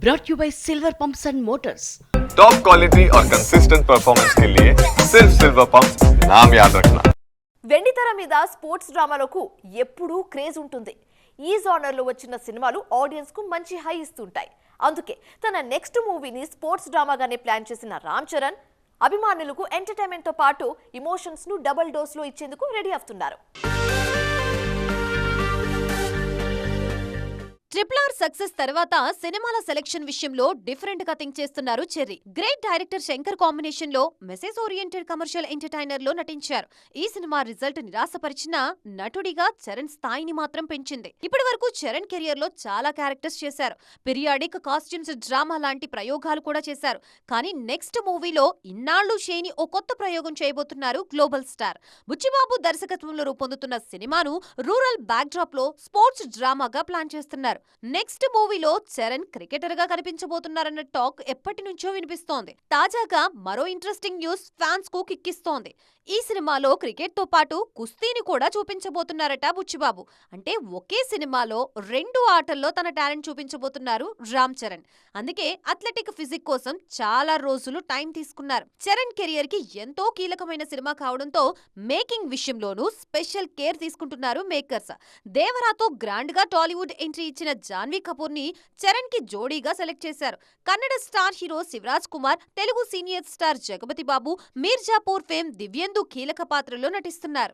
brought you by Silver Pumps and Motors. Top quality और consistent performance के लिए सिर्फ सिल्वर पंप नाम याद रखना వెండితెర మీద స్పోర్ట్స్ డ్రామాలకు ఎప్పుడూ క్రేజ్ ఉంటుంది ఈ జానర్లో వచ్చిన సినిమాలు ఆడియన్స్కు మంచి హై ఇస్తుంటాయి అందుకే తన నెక్స్ట్ మూవీని స్పోర్ట్స్ డ్రామాగానే ప్లాన్ చేసిన రామ్ చరణ్ అభిమానులకు ఎంటర్టైన్మెంట్తో పాటు ఇమోషన్స్ను డబుల్ డోస్లో ఇచ్చేందుకు రెడీ అవుతున్నారు ట్రిపుల్ ఆర్ సక్సెస్ తర్వాత సినిమాల సెలెక్షన్ విషయంలో డిఫరెంట్గా థింక్ చేస్తున్నారు చెర్రీ. గ్రేట్ డైరెక్టర్ శంకర్ కాంబినేషన్లో మెసేజ్ ఓరియంటెడ్ కమర్షియల్ ఎంటర్టైనర్లో నటించారు. ఈ సినిమా రిజల్ట్ నిరాశపరిచిన నటుడిగా చరణ్ స్థాయిని మాత్రం పెంచింది. ఇప్పటి వరకు చరణ్ కెరియర్లో చాలా క్యారెక్టర్స్ చేశారు. పిరియాడిక్ కాస్ట్యూమ్స్ డ్రామా లాంటి ప్రయోగాలు కూడా చేశారు. కానీ నెక్స్ట్ మూవీలో ఇన్నాళ్ళు షేని ఓ కొత్త ప్రయోగం చేయబోతున్నారు గ్లోబల్ స్టార్. బుచ్చిబాబు దర్శకత్వంలో రూపొందుతున్న సినిమాను రూరల్ బ్యాక్డ్రాప్లో స్పోర్ట్స్ డ్రామాగా ప్లాన్ చేస్తున్నారు. నెక్స్ట్ మూవీలో చరణ్ క్రికెటర్గా కనిపించబోతున్నారన్న టాక్ ఎప్పటి నుంచో వినిపిస్తోంది. తాజాగా మరో ఇంట్రెస్టింగ్ న్యూస్ ఫ్యాన్స్కు కిక్కిస్తోంది. ఈ సినిమాలో క్రికెట్తో పాటు కుస్తీని కూడా చూపించబోతున్నారట బుచ్చిబాబు. అంటే ఒకే సినిమాలో రెండు ఆటల్లో తన టాలెంట్ చూపించబోతున్నారు రామ్ చరణ్. అందుకే అథ్లెటిక్ ఫిజిక్ కోసం చాలా రోజులు టైం తీసుకున్నారు. చరణ్ కెరియర్కి ఎంతో కీలకమైన సినిమా కావడంతో మేకింగ్ విషయంలోనూ స్పెషల్ కేర్ తీసుకుంటున్నారు మేకర్స్. దేవరాతో గ్రాండ్గా టాలీవుడ్ ఎంట్రీ ఇచ్చిన జాన్వీ కపూర్ని చరణ్కి జోడీగా సెలెక్ట్ చేశారు. Kannada star hero Shivaraj Kumar Telugu senior star Jagapathi Babu Mirzapur fame Divyendu కీలక పాత్రలో నటిస్తున్నారు.